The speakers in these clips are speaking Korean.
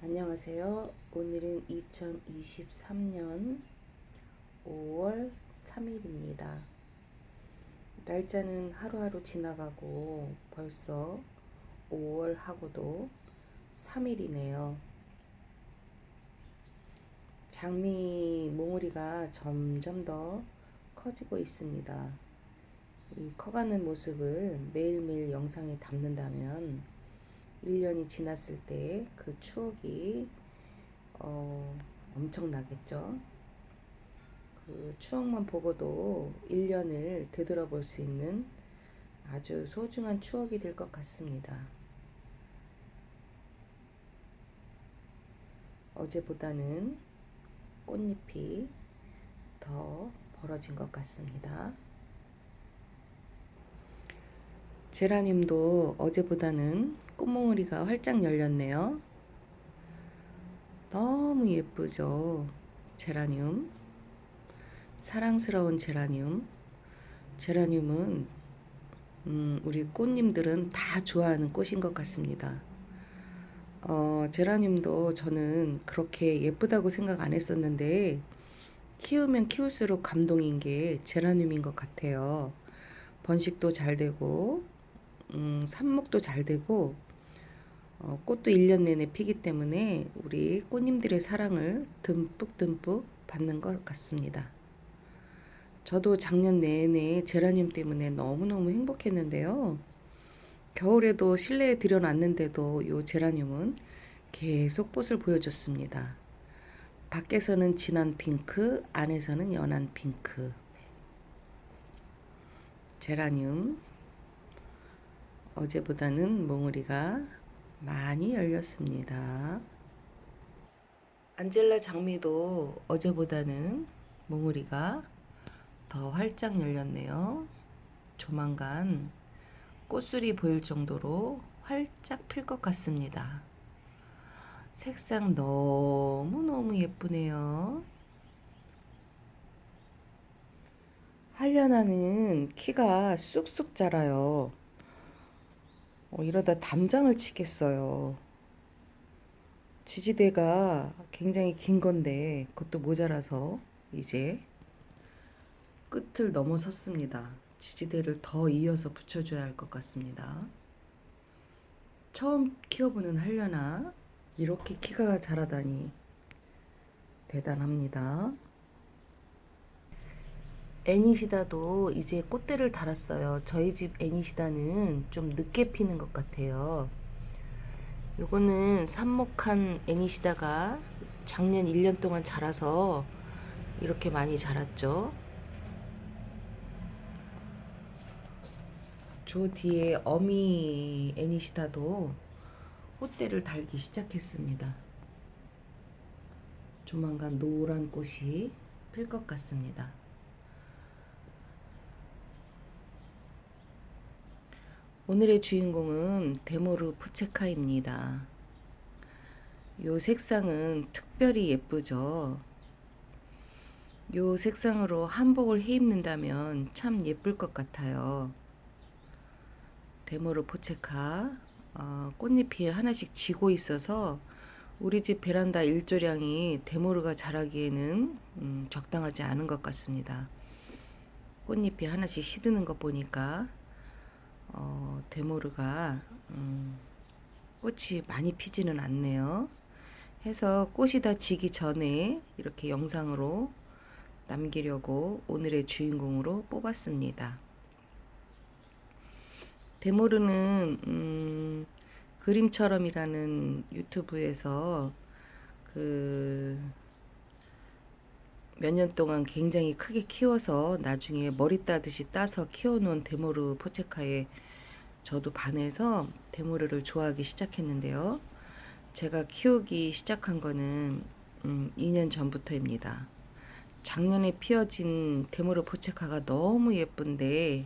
안녕하세요. 오늘은 2023년 5월 3일입니다. 날짜는 하루하루 지나가고 벌써 5월 하고도 3일이네요. 장미 몽우리가 점점 더 커지고 있습니다. 이 커가는 모습을 매일매일 영상에 담는다면 1년이 지났을 때 그 추억이 어, 엄청나겠죠. 그 추억만 보고도 1년을 되돌아볼 수 있는 아주 소중한 추억이 될 것 같습니다. 어제보다는 꽃잎이 더 벌어진 것 같습니다. 제라늄도 어제보다는 꽃몽우리가 활짝 열렸네요. 너무 예쁘죠? 제라늄. 사랑스러운 제라늄. 제라늄은 음, 우리 꽃님들은 다 좋아하는 꽃인 것 같습니다. 어, 제라늄도 저는 그렇게 예쁘다고 생각 안 했었는데 키우면 키울수록 감동인 게 제라늄인 것 같아요. 번식도 잘 되고 음, 삽목도 잘 되고 어, 꽃도 1년 내내 피기 때문에 우리 꽃님들의 사랑을 듬뿍듬뿍 받는 것 같습니다. 저도 작년 내내 제라늄 때문에 너무너무 행복했는데요. 겨울에도 실내에 들여놨는데도 이 제라늄은 계속 꽃을 보여줬습니다. 밖에서는 진한 핑크, 안에서는 연한 핑크. 제라늄 어제보다는 몽우리가 많이 열렸습니다. 안젤라 장미도 어제보다는 몽우리가 더 활짝 열렸네요. 조만간 꽃술이 보일 정도로 활짝 필 것 같습니다. 색상 너무너무 예쁘네요. 한련아는 키가 쑥쑥 자라요. 어, 이러다 담장을 치겠어요. 지지대가 굉장히 긴 건데 그것도 모자라서 이제 끝을 넘어섰습니다. 지지대를 더 이어서 붙여줘야 할 것 같습니다. 처음 키워보는 한려나 이렇게 키가 자라다니 대단합니다. 애니시다도 이제 꽃대를 달았어요. 저희 집 애니시다는 좀 늦게 피는 것 같아요. 요거는 삽목한 애니시다가 작년 1년 동안 자라서 이렇게 많이 자랐죠. 저 뒤에 어미 애니시다도 꽃대를 달기 시작했습니다. 조만간 노란 꽃이 필 것 같습니다. 오늘의 주인공은 데모르 포체카입니다. 요 색상은 특별히 예쁘죠. 요 색상으로 한복을 해 입는다면 참 예쁠 것 같아요. 데모르 포체카 어, 꽃잎이 하나씩 지고 있어서 우리 집 베란다 일조량이 데모르가 자라기에는 음, 적당하지 않은 것 같습니다. 꽃잎이 하나씩 시드는 것 보니까 어, 데모르가 음, 꽃이 많이 피지는 않네요. 해서 꽃이 다 지기 전에 이렇게 영상으로 남기려고 오늘의 주인공으로 뽑았습니다. 데모르는 음, 그림처럼이라는 유튜브에서 그 몇 년 동안 굉장히 크게 키워서 나중에 머리 따듯이 따서 키워놓은 데모르 포체카에 저도 반해서 데모르를 좋아하기 시작했는데요. 제가 키우기 시작한 거는 음, 2년 전부터입니다. 작년에 피어진 데모르 포체카가 너무 예쁜데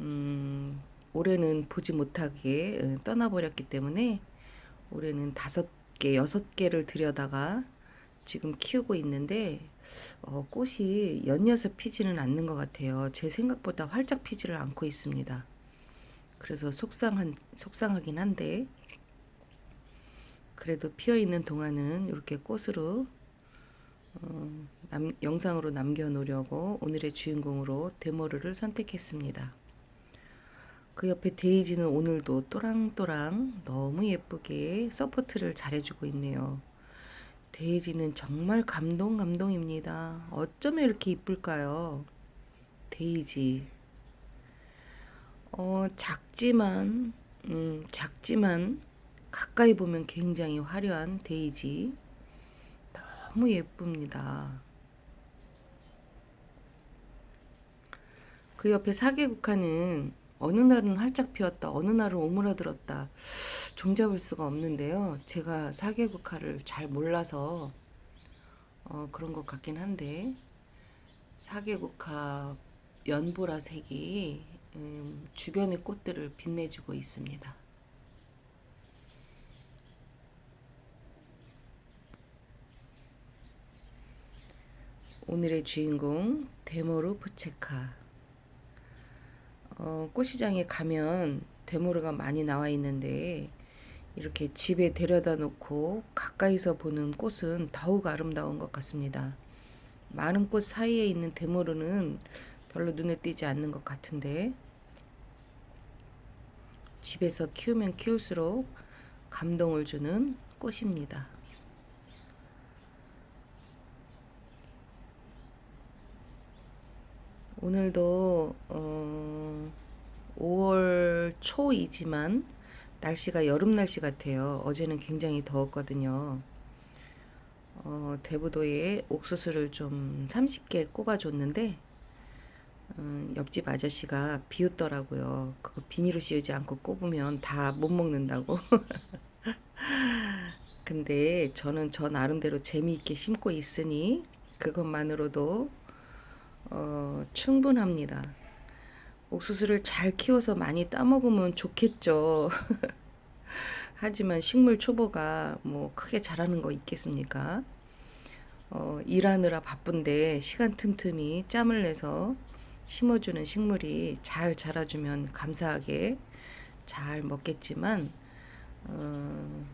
음, 올해는 보지 못하게 어, 떠나버렸기 때문에 올해는 다섯 개, 여섯 개를 들여다가 지금 키우고 있는데 어, 꽃이 연이어서 피지는 않는 것 같아요. 제 생각보다 활짝 피지를 않고 있습니다. 그래서 속상한 속상하긴 한데 그래도 피어 있는 동안은 이렇게 꽃으로 어, 남, 영상으로 남겨놓으려고 오늘의 주인공으로 데모르를 선택했습니다. 그 옆에 데이지는 오늘도 또랑또랑 너무 예쁘게 서포트를 잘해주고 있네요. 데이지는 정말 감동 감동입니다. 어쩌면 이렇게 이쁠까요? 데이지. 어, 작지만, 음, 작지만 가까이 보면 굉장히 화려한 데이지. 너무 예쁩니다. 그 옆에 사계국화는 어느 날은 활짝 피었다, 어느 날은 오므라들었다. 종잡을 수가 없는데요. 제가 사계국화를 잘 몰라서 어, 그런 것 같긴 한데 사계국화 연보라색이 음, 주변의 꽃들을 빛내주고 있습니다. 오늘의 주인공 데모르 포체카. 어, 꽃시장에 가면 데모르가 많이 나와 있는데 이렇게 집에 데려다 놓고 가까이서 보는 꽃은 더욱 아름다운 것 같습니다. 많은 꽃 사이에 있는 데모르는 별로 눈에 띄지 않는 것 같은데 집에서 키우면 키울수록 감동을 주는 꽃입니다. 오늘도 어, 5월 초이지만 날씨가 여름 날씨 같아요. 어제는 굉장히 더웠거든요. 어, 대부도에 옥수수를 좀 30개 꼽아줬는데 어, 옆집 아저씨가 비웃더라고요. 그거 비닐로 씌우지 않고 꼽으면 다 못 먹는다고. 근데 저는 저 나름대로 재미있게 심고 있으니 그것만으로도 어, 충분합니다. 옥수수를 잘 키워서 많이 따먹으면 좋겠죠. 하지만 식물 초보가 뭐 크게 자라는 거 있겠습니까? 어, 일하느라 바쁜데 시간 틈틈이 짬을 내서 심어주는 식물이 잘 자라주면 감사하게 잘 먹겠지만 어,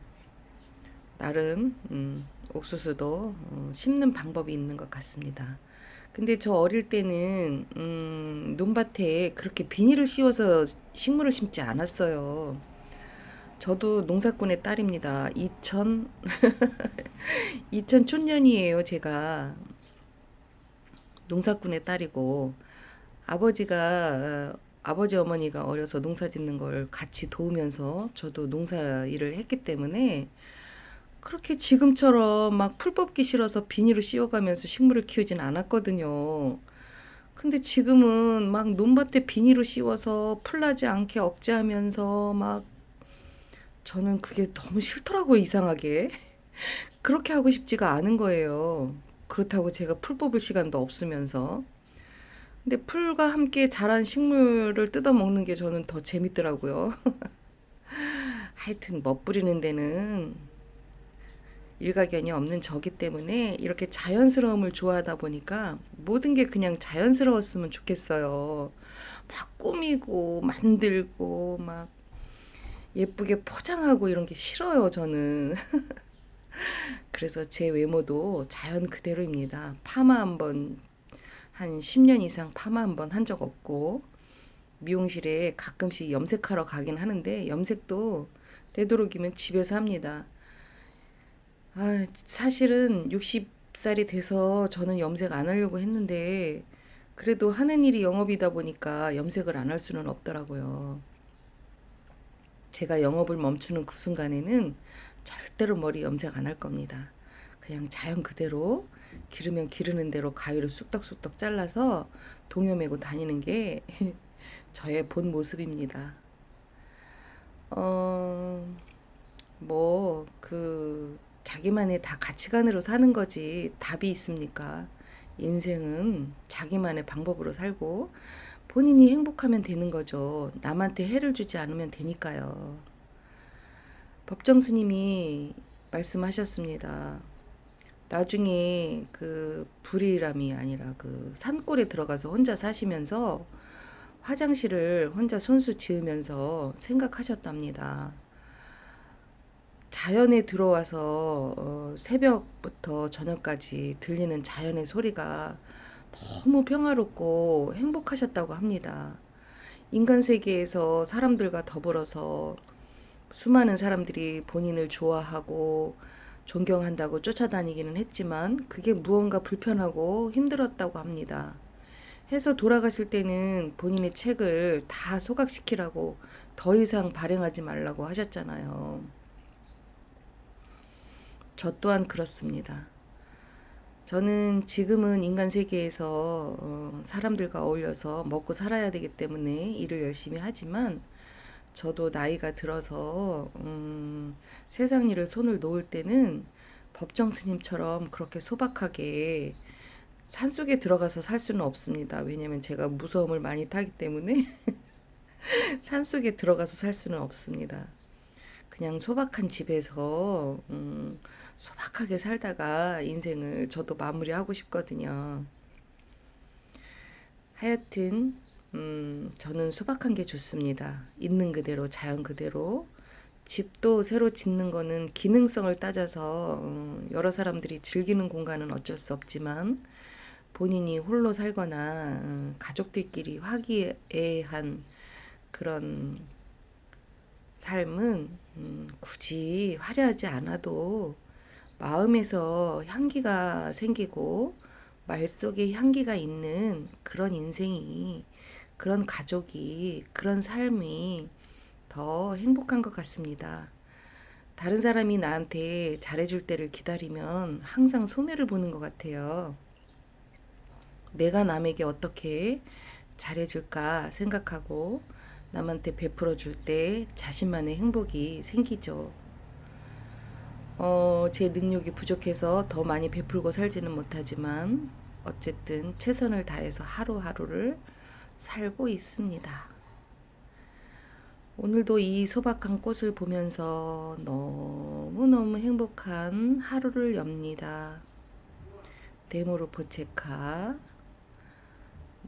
나름 음, 옥수수도 어, 심는 방법이 있는 것 같습니다. 근데 저 어릴 때는 음, 논밭에 그렇게 비닐을 씌워서 식물을 심지 않았어요. 저도 농사꾼의 딸입니다. 2000 2000 촌년이에요, 제가. 농사꾼의 딸이고 아버지가 어, 아버지 어머니가 어려서 농사 짓는 걸 같이 도우면서 저도 농사 일을 했기 때문에 그렇게 지금처럼 막 풀 뽑기 싫어서 비닐을 씌워가면서 식물을 키우진 않았거든요. 근데 지금은 막 논밭에 비닐을 씌워서 풀나지 않게 억제하면서 막 저는 그게 너무 싫더라고요, 이상하게. 그렇게 하고 싶지가 않은 거예요. 그렇다고 제가 풀 뽑을 시간도 없으면서. 근데 풀과 함께 자란 식물을 뜯어 먹는 게 저는 더 재밌더라고요. 하여튼 멋부리는 데는 일가견이 없는 저기 때문에 이렇게 자연스러움을 좋아하다 보니까 모든 게 그냥 자연스러웠으면 좋겠어요. 막 꾸미고 만들고 막 예쁘게 포장하고 이런 게 싫어요, 저는. 그래서 제 외모도 자연 그대로입니다. 파마 한번 한 10년 이상 파마 한번 한 적 없고 미용실에 가끔씩 염색하러 가긴 하는데 염색도 되도록이면 집에서 합니다. 아, 사실은 60살이 돼서 저는 염색 안 하려고 했는데 그래도 하는 일이 영업이다 보니까 염색을 안 할 수는 없더라고요. 제가 영업을 멈추는 그 순간에는 절대로 머리 염색 안 할 겁니다. 그냥 자연 그대로 기르면 기르는 대로 가위로 쑥떡쑥떡 잘라서 동요 매고 다니는 게 저의 본 모습입니다. 어, 뭐, 그, 자기만의 다 가치관으로 사는 거지 답이 있습니까? 인생은 자기만의 방법으로 살고 본인이 행복하면 되는 거죠. 남한테 해를 주지 않으면 되니까요. 법정 스님이 말씀하셨습니다. 나중에 그 불이람이 아니라 그 산골에 들어가서 혼자 사시면서 화장실을 혼자 손수 지으면서 생각하셨답니다. 자연에 들어와서 어, 새벽부터 저녁까지 들리는 자연의 소리가 너무 평화롭고 행복하셨다고 합니다. 인간 세계에서 사람들과 더불어서 수많은 사람들이 본인을 좋아하고 존경한다고 쫓아다니기는 했지만 그게 무언가 불편하고 힘들었다고 합니다. 해서 돌아가실 때는 본인의 책을 다 소각시키라고 더 이상 발행하지 말라고 하셨잖아요. 저 또한 그렇습니다. 저는 지금은 인간 세계에서 어, 사람들과 어울려서 먹고 살아야 되기 때문에 일을 열심히 하지만 저도 나이가 들어서 음, 세상 일을 손을 놓을 때는 법정 스님처럼 그렇게 소박하게 산 속에 들어가서 살 수는 없습니다. 왜냐면 제가 무서움을 많이 타기 때문에 산 속에 들어가서 살 수는 없습니다. 그냥 소박한 집에서 음, 소박하게 살다가 인생을 저도 마무리하고 싶거든요. 하여튼 음, 저는 소박한 게 좋습니다. 있는 그대로 자연 그대로 집도 새로 짓는 거는 기능성을 따져서 어, 여러 사람들이 즐기는 공간은 어쩔 수 없지만 본인이 홀로 살거나 어, 가족들끼리 화기애애한 그런 삶은 음, 굳이 화려하지 않아도 마음에서 향기가 생기고 말 속에 향기가 있는 그런 인생이 그런 가족이 그런 삶이 더 행복한 것 같습니다. 다른 사람이 나한테 잘해줄 때를 기다리면 항상 손해를 보는 것 같아요. 내가 남에게 어떻게 잘해줄까 생각하고 남한테 베풀어 줄 때 자신만의 행복이 생기죠. 어, 제 능력이 부족해서 더 많이 베풀고 살지는 못하지만 어쨌든 최선을 다해서 하루하루를 살고 있습니다. 오늘도 이 소박한 꽃을 보면서 너무너무 행복한 하루를 엽니다. 데모르포체카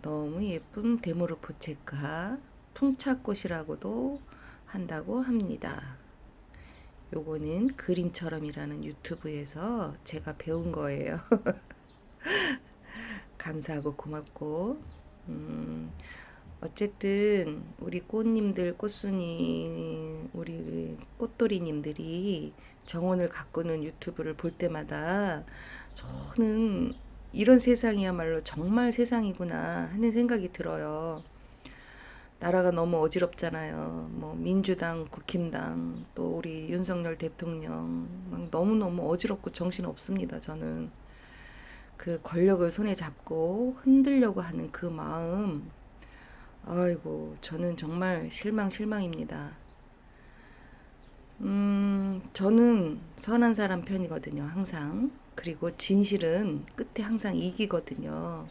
너무 예쁜 데모르포체카 풍차꽃이라고도 한다고 합니다. 요거는 그림처럼이라는 유튜브에서 제가 배운 거예요. 감사하고 고맙고 음, 어쨌든 우리 꽃님들 꽃순이 우리 꽃돌이님들이 정원을 가꾸는 유튜브를 볼 때마다 저는 이런 세상이야말로 정말 세상이구나 하는 생각이 들어요. 나라가 너무 어지럽잖아요. 뭐 민주당, 국힘당, 또 우리 윤석열 대통령 막 너무너무 어지럽고 정신 없습니다. 저는 그 권력을 손에 잡고 흔들려고 하는 그 마음 아이고 저는 정말 실망 실망입니다. 음, 저는 선한 사람 편이거든요, 항상. 그리고 진실은 끝에 항상 이기거든요.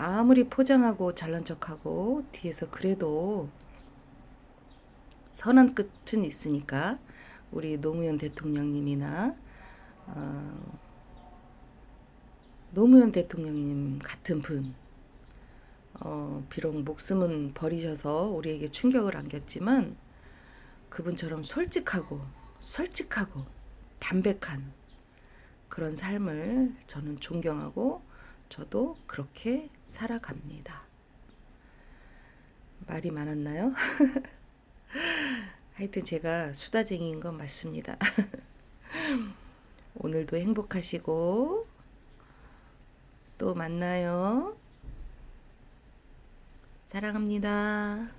아무리 포장하고 잘난 척하고 뒤에서 그래도 선한 끝은 있으니까 우리 노무현 대통령님이나 어, 노무현 대통령님 같은 분 어, 비록 목숨은 버리셔서 우리에게 충격을 안겼지만 그분처럼 솔직하고 솔직하고 담백한 그런 삶을 저는 존경하고 저도 그렇게 살아갑니다. 말이 많았나요? 하여튼 제가 수다쟁이인 건 맞습니다. 오늘도 행복하시고 또 만나요. 사랑합니다.